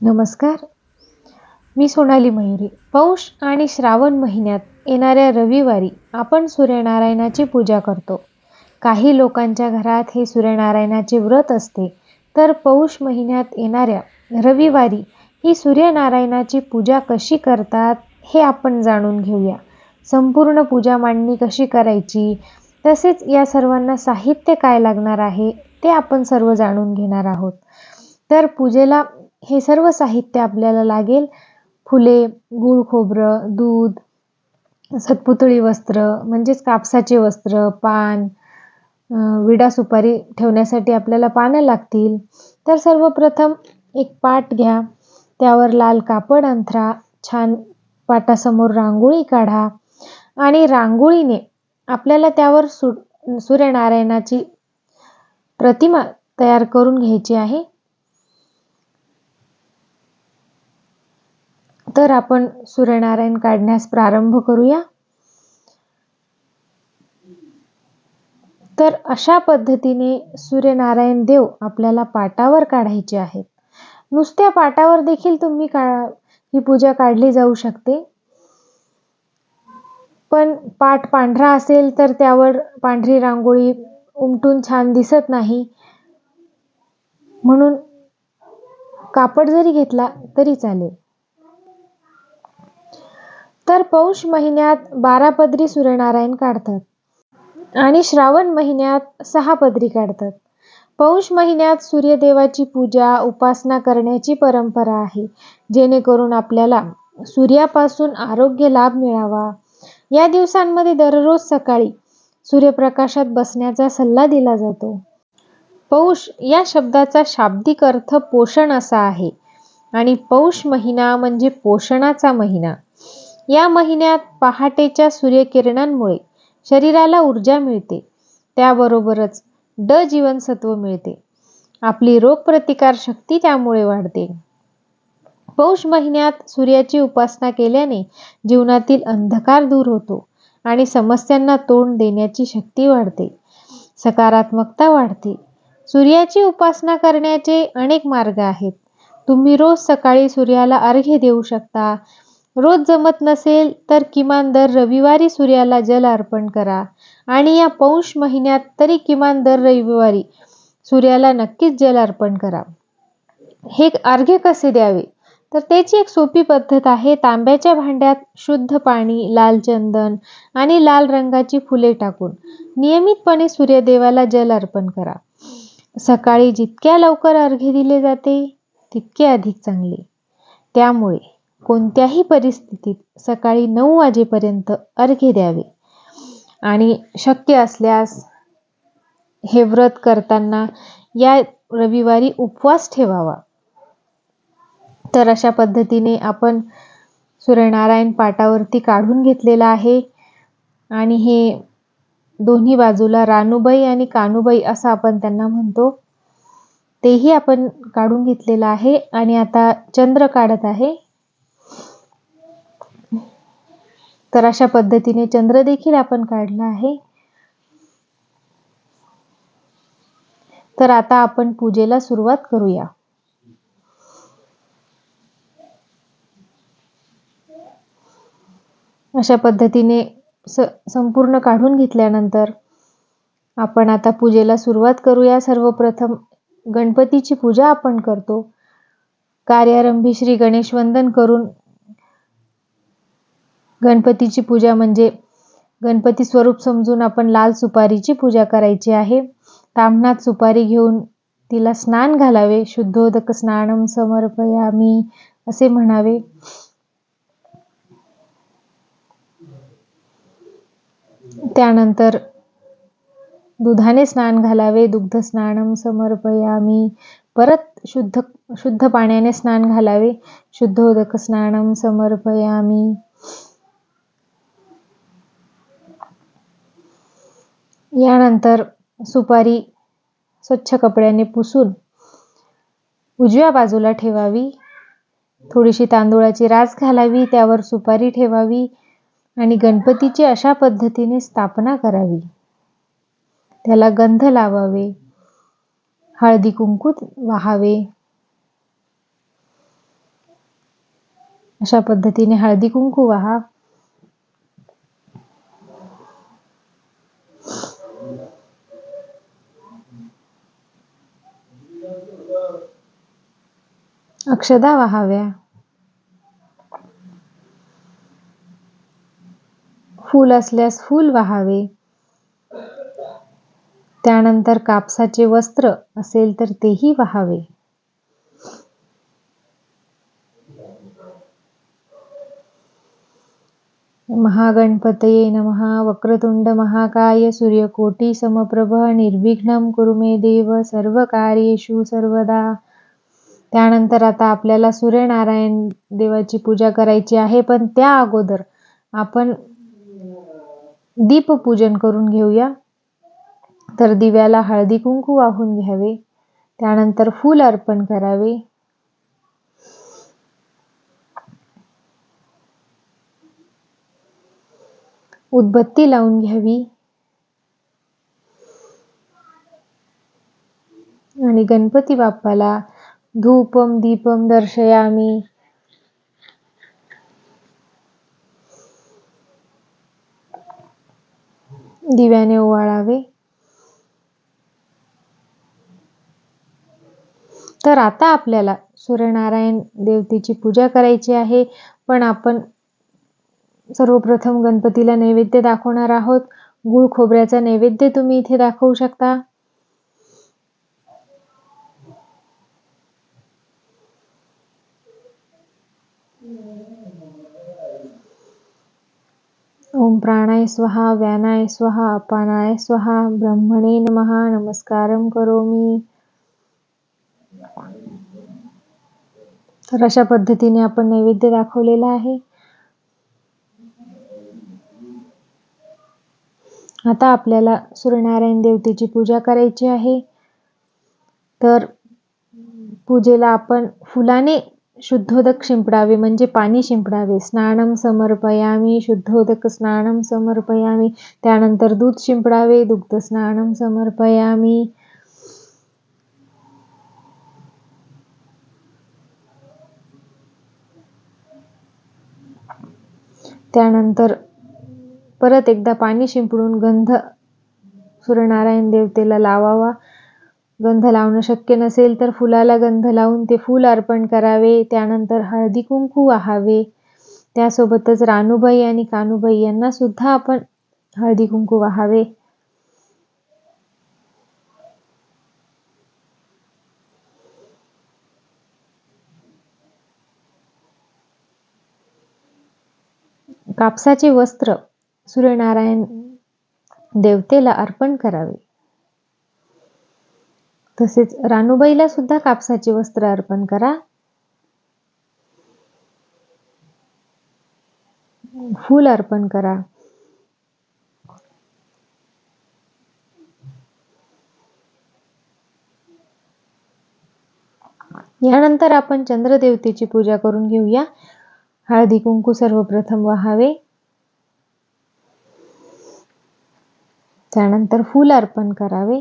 नमस्कार. मी सोनाली मयुरी. पौष आणि श्रावण महिन्यात येणाऱ्या रविवारी आपण सूर्यनारायणाची पूजा करतो. काही लोकांच्या घरात हे सूर्यनारायणाचे व्रत असते तर पौष महिन्यात येणाऱ्या रविवारी ही सूर्यनारायणाची पूजा कशी करतात हे आपण जाणून घेऊया. संपूर्ण पूजा मांडणी कशी करायची तसेच या सर्वांना साहित्य काय लागणार आहे ते आपण सर्व जाणून घेणार आहोत. तर पूजेला हे सर्व साहित्य आपल्याला लागेल. फुले गूळ खोबरं दूध सतपुतळी वस्त्र म्हणजेच कापसाचे वस्त्र पान विडा सुपारी ठेवण्यासाठी आपल्याला पानं लागतील. तर सर्वप्रथम एक पाट घ्या. त्यावर लाल कापड अंथरा छान पाटासमोर रांगोळी काढा आणि रांगोळीने आपल्याला त्यावर सु सूर्यनारायणाची प्रतिमा तयार करून घ्यायची आहे. तर आपण सूर्यनारायण काढण्यास प्रारंभ करूया. तर अशा पद्धतीने सूर्यनारायण देव आपल्याला पाटावर काढायचे आहेत. नुसत्या पाटावर देखील तुम्ही का ही पूजा काढली जाऊ शकते. पण पाट पांढरा असेल तर त्यावर पांढरी रांगोळी उमटून छान दिसत नाही. म्हणून कापड जरी घेतला तरी चालेल. तर पौष महिन्यात बारा पदरी सूर्यनारायण काढतात. आणि श्रावण महिन्यात सहा पदरी काढतात. पौष महिन्यात सूर्यदेवाची पूजा उपासना करण्याची परंपरा आहे. जेणेकरून आपल्याला सूर्यापासून आरोग्य लाभ मिळावा. या दिवसांमध्ये दररोज सकाळी सूर्यप्रकाशात बसण्याचा सल्ला दिला जातो. पौष या शब्दाचा शाब्दिक अर्थ पोषण असा आहे. आणि पौष महिना म्हणजे पोषणाचा महिना. या महिन्यात पहाटेच्या सूर्यकिरणांमुळे शरीराला ऊर्जा मिळते. त्याबरोबरच ड जीवनसत्व मिळते. आपली रोगप्रतिकार शक्ती त्यामुळे वाढते. पौष महिन्यात सूर्याची उपासना केल्याने जीवनातील अंधकार दूर होतो आणि समस्यांना तोंड देण्याची शक्ती वाढते. सकारात्मकता वाढते. सूर्याची उपासना करण्याचे अनेक मार्ग आहेत. तुम्ही रोज सकाळी सूर्याला अर्घ्य देऊ शकता रोज जमत नसेल तर किमान दर रविवारी सूर्याला जल अर्पण करा. आणि या पौष महिन्यात तरी किमान दर रविवारी सूर्याला नक्कीच जल अर्पण करा. हे अर्घ्य कसे द्यावे? तर त्याची एक सोपी पद्धत आहे. तांब्याच्या भांड्यात शुद्ध पाणी लाल चंदन आणि लाल रंगाची फुले टाकून नियमितपणे सूर्यदेवाला जल अर्पण करा. सकाळी जितक्या लवकर अर्घ्य दिले जाते तितके अधिक चांगले. त्यामुळे कोणत्याही परिस्थितीत सकाळी नऊ वाजेपर्यंत अर्घ्य द्यावे. आणि शक्य असल्यास हे व्रत करताना या रविवारी उपवास ठेवावा. तर अशा पद्धतीने आपण सूर्यनारायण पाटावरती काढून घेतलेला आहे. आणि हे दोन्ही बाजूला रानूबाई आणि कानूबाई असं आपण त्यांना म्हणतो तेही आपण काढून घेतलेलं आहे. आणि आता चंद्र काढत आहे. तर अशा पद्धतीने चंद्र देखील आपण काढला आहे. तर आता आपण पूजेला सुरुवात करूया. अशा पद्धतीने स संपूर्ण काढून घेतल्यानंतर आपण आता पूजेला सुरुवात करूया. सर्वप्रथम गणपतीची पूजा आपण करतो. कार्यारंभी श्री गणेश वंदन करून गणपतीची पूजा म्हणजे गणपती स्वरूप समजून आपण लाल सुपारीची पूजा करायची आहे. तामनाथ सुपारी घेऊन तिला स्नान घालावे. शुद्धोदक स्नानम समर्पयामी असे म्हणावे. त्यानंतर दुधाने स्नान घालावे. दुग्ध स्नानम समर्पयामी. परत शुद्ध शुद्ध पाण्याने स्नान घालावे. शुद्धोदक स्नानम समर्पयामी. यानंतर सुपारी स्वच्छ कपड्याने पुसून उजव्या बाजूला ठेवावी. थोडीशी तांदूळाची रास घालावी त्यावर सुपारी ठेवावी आणि गणपतीची अशा पद्धतीने स्थापना करावी. त्याला गंध लावावे हळदी कुंकू वाहावे. अशा पद्धतीने हळदी कुंकू वाहा. अक्षदा वाहाव्या. फूल असल्यास फूल वाहावे. त्यानंतर कापसाचे वस्त्र असेल तर तेही वाहावे. महागणपतये नमहा वक्रतुंड महाकाय सूर्यकोटी समप्रभ. निर्विघ्नं कुरु मे देव. सर्व कार्येषु सर्वदा. त्यानंतर आता आपल्याला सूर्यनारायण देवाची पूजा करायची आहे पण त्या अगोदर आपण दीपपूजन करून घेऊया. तर दिव्याला हळदी कुंकू वाहून घ्यावे. त्यानंतर फूल अर्पण करावे. उदबत्ती लावून घ्यावी. आणि गणपती बाप्पाला धूपम दीपम दर्शयामी. दिव्याने ओवाळावे. तर आता आपल्याला सूर्यनारायण देवतेची पूजा करायची आहे पण आपण सर्वप्रथम गणपतीला नैवेद्य दाखवणार आहोत. गुळ खोबऱ्याचा नैवेद्य तुम्ही इथे दाखवू शकता. ओम प्राणाय स्वहा व्यानाय स्वहा अपानाय स्वहा ब्रह्मणे नमहा नमस्कारम करोमी. तर अशा पद्धतीने आपण नैवेद्य दाखवलेला आहे. आता आपल्याला सूर्यनारायण देवतेची पूजा करायची आहे. तर पूजेला आपण फुलाने शुद्धोदक शिंपडावे म्हणजे पाणी शिंपडावे. स्नानम समर्पयामी शुद्धोदक स्नानम समर्पयामी त्यानंतर दूध शिंपडावे दुग्ध स्नानम समर्पयामी. त्यानंतर परत एकदा पाणी शिंपडून गंध सूर्यनारायण देवतेला लावावा. गंध लावणं शक्य नसेल तर फुलाला गंध लावून ते फूल अर्पण करावे त्यानंतर हळदी कुंकू वाहावे. त्यासोबतच रानूबाई आणि कानूबाई यांना सुद्धा आपण हळदी कुंकू वाहावे. कापसाचे वस्त्र सूर्यनारायण देवतेला अर्पण करावे. तसेच रानूबाईला सुद्धा कापसाचे वस्त्र अर्पण करा. फूल अर्पण करा. यानंतर आपण चंद्रदेवतेची पूजा करून घेऊया. हळदी कुंकू सर्वप्रथम वहावे. त्यानंतर फूल अर्पण करावे.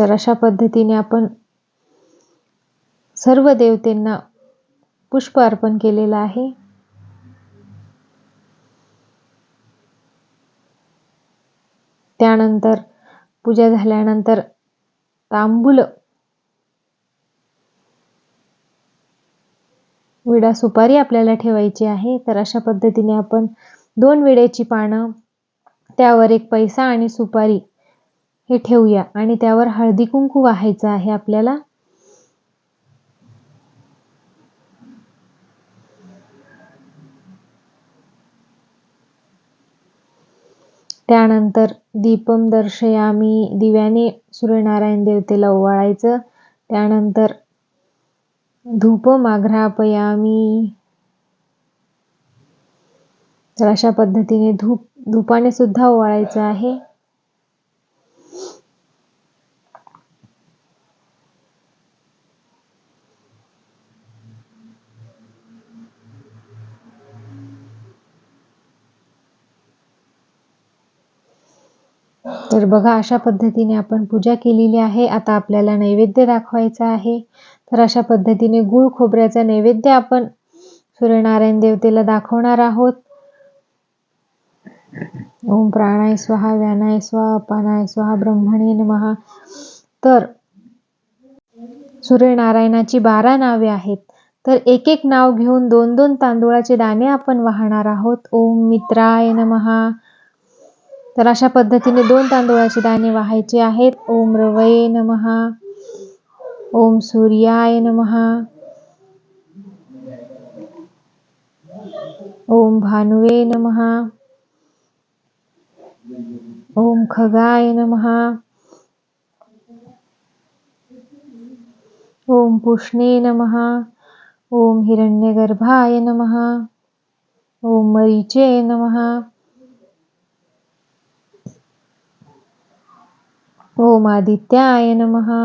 तर अशा पद्धतीने आपण सर्व देवतेंना पुष्प अर्पण केलेलं आहे. त्यानंतर पूजा झाल्यानंतर तांबूल विडा सुपारी आपल्याला ठेवायची आहे. तर अशा पद्धतीने आपण दोन विड्याची पानं त्यावर एक पैसा आणि सुपारी हे ठेवूया. आणि त्यावर हळदी कुंकू वाहायचं आहे आपल्याला. त्यानंतर दीपम दर्शयामी दिव्याने सूर्यनारायण देवतेला ओवाळायचं. त्यानंतर धूप माघ्रापयामी तर अशा पद्धतीने धूप धूपाने सुद्धा ओवाळायचं आहे. तर बघा अशा पद्धतीने आपण पूजा केलेली आहे. आता आपल्याला नैवेद्य दाखवायचा आहे. तर अशा पद्धतीने गुळ खोबऱ्याचा नैवेद्य आपण सूर्यनारायण देवतेला दाखवणार आहोत. ओम प्राणाय स्वाहा व्यानाय स्वाहा अपानाय स्वाहा ब्रह्मणे नमहा तर सूर्यनारायणाची बारा नावे आहेत. तर एक एक नाव घेऊन दोन दोन तांदूळाचे दाणे आपण वाहणार आहोत. ओम मित्राय नमहा तर अशा पद्धतीने दोन तांदूळाचे दाणे वाहायचे आहेत. ओम रवये नमहा ओम सूर्याय नमहा ओम भानुवे नमहा ओम खगाय नमहा ओम पुष्णे नमहा ओम हिरण्यगर्भाय नमहा ओम मरीचे नमहा ओम आदित्याय नमहा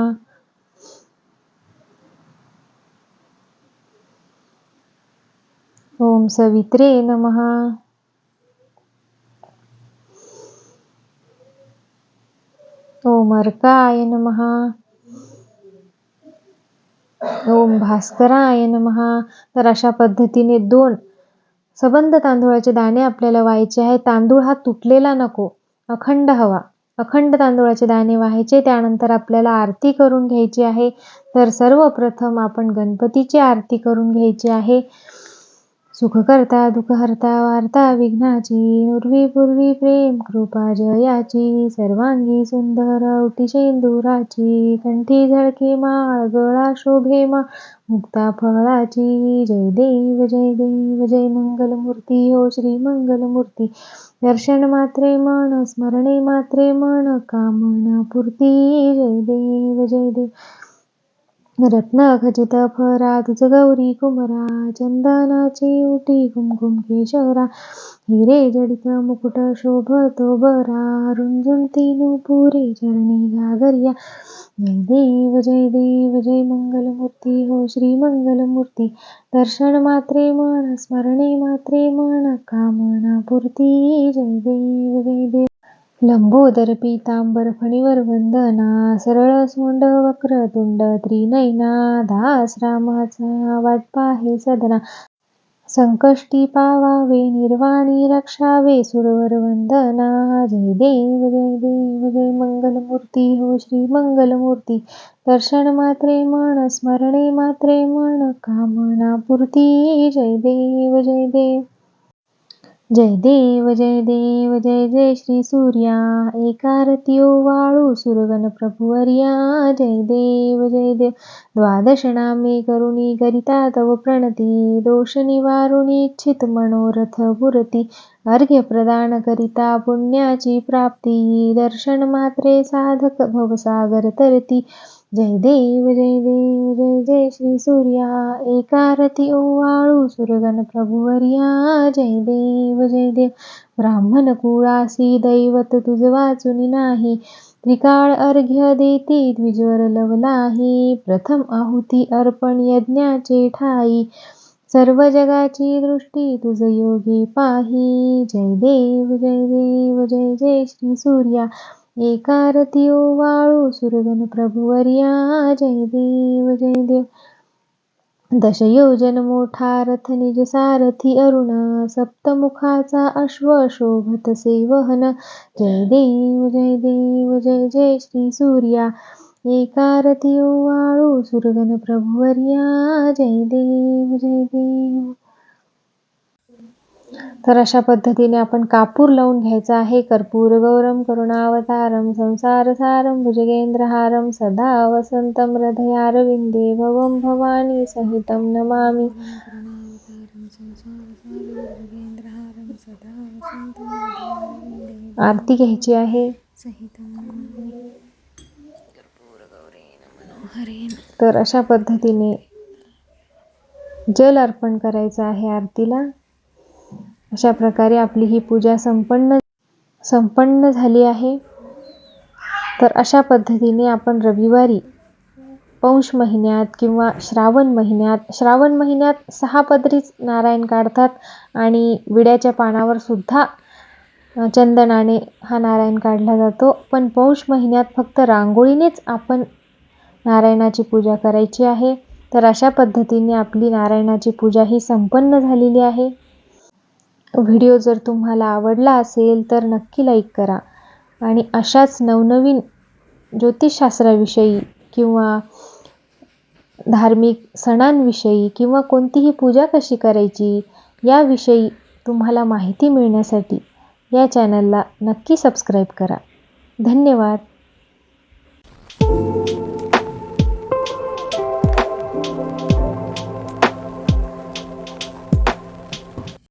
ओम सवित्रे नमहा ओम अर्काय नमहा ओम भास्कराय नमहा तर अशा पद्धतीने दोन सबंध तांदूळाचे दाणे आपल्याला व्हायचे आहे तांदूळ हा तुटलेला नको अखंड हवा. अखंड तांदूळाचे दाणे व्हायचे त्यानंतर आपल्याला आरती करून घ्यायची आहे. तर सर्वप्रथम आपण गणपतीची आरती करून घ्यायची आहे. सुखकर्ता दुःखहर्ता वार्ता विघ्नाची नुर्वी पूर्वी प्रेम कृपा जयाची सर्वांगी सुंदर औटी शेंदुराची कंठी झळके माळ गळा शोभे मा मुक्ता फळाची जय देव जय देव जय मंगलमूर्ती हो श्री मंगलमूर्ती. दर्शन मात्रे मन स्मरणे मात्रे मन कामना पूर्ती जय देव जय देव. रत्न खचित फरा तुझ गौरी कुमरा चंदनाची उटी कुमकुम केशरा हिरे जडित मुकुट शोभतो बरा. रुंजुंती नुपुरे चरणी गागरिया जय देव जय देव जय मंगलमूर्ती हो श्री मंगलमूर्ती. दर्शन मात्रे मन स्मरणे मात्रे मन कामना पूर्ती. जय देव जय देव. लंबोदर पीतांबर फणीवर वंदना सरळ सोंड वक्रतुंड त्रिनयना दास रामाचा वाट पाहे सदना संकष्टी पावावे निर्वाणी रक्षावे सुरवर वंदना जय देव जय देव जय मंगलमूर्ती हो श्री मंगलमूर्ती दर्शन मात्रे मन स्मरणे मात्रे मन कामना पूर्ती जय देव जय देव जय देव जय देव जय जय श्री सूर्या. एकारती वाळू सुरगण प्रभुवर्या जय देव जय देव. द्वादश नामे करुणी करिता तव प्रणती. दोष निवारुणीच्छित मनोरथ पुरती अर्घ्य प्रदान करिता पुण्याची प्राप्ती. दर्शन मात्रे साधक भवसागर तरती. जय देव जय देव जय जय श्री सूर्या. एकारती ओवाळू सुरगण प्रभुवर्या. जय देव जय देव. ब्राह्मण कुळासी दैवत तुझ वाचुनी नाही. त्रिकाळ अर्घ्य देती द्विजवर लवलाही प्रथम आहुती अर्पण यज्ञाचे ठाई. सर्व जगाची दृष्टी तुझ योगी पाही. जय देव जय देव जय जय श्री सूर्या. एकारती वाळू सुरगण प्रभुवर्या जय देव जय देव. दशयोजन मोठा रथ निज सारथी अरुण सप्तमुखाचा अश्व शोभत सेवहन. जय देव जय देव जय जय श्री सूर्या. एकारती वाळू सुरगण प्रभुवर्या जय देव जय देव. तर अशा पद्धतीने आपण कापूर लावून घ्यायचा आहे. कर्पूर गौरम करुणावतारम संसार सारम भुजगेंद्रहारम सदा वसंतम हृदयारविंदे भवम भवानी सहितम नमामी. आरती घ्यायची आहे. तर अशा पद्धतीने जल अर्पण करायचं आहे आरतीला. अशा प्रकारे आपली ही पूजा संपन्न संपन्न झाली आहे. तर अशा पद्धतीने आपण रविवारी पौष महिन्यात किंवा श्रावण महिन्यात श्रावण महिन्यात सहा पदरीच नारायण काढतात आणि विड्याच्या पानावर सुद्धा चंदनाने हा नारायण काढला जातो. पण पौष महिन्यात फक्त रांगोळीनेच आपण नारायणाची पूजा करायची आहे. तर अशा पद्धतीने आपली नारायणाची पूजा ही संपन्न झालेली आहे. व्हिडिओ जर तुम्हाला आवडला असेल तर नक्की लाईक करा. आणि अशाच नवनवीन ज्योतिषशास्त्राविषयी किंवा धार्मिक सणांविषयी किंवा कोणतीही पूजा कशी करायची याविषयी तुम्हाला माहिती मिळण्यासाठी या चॅनलला नक्की सबस्क्राईब करा. धन्यवाद.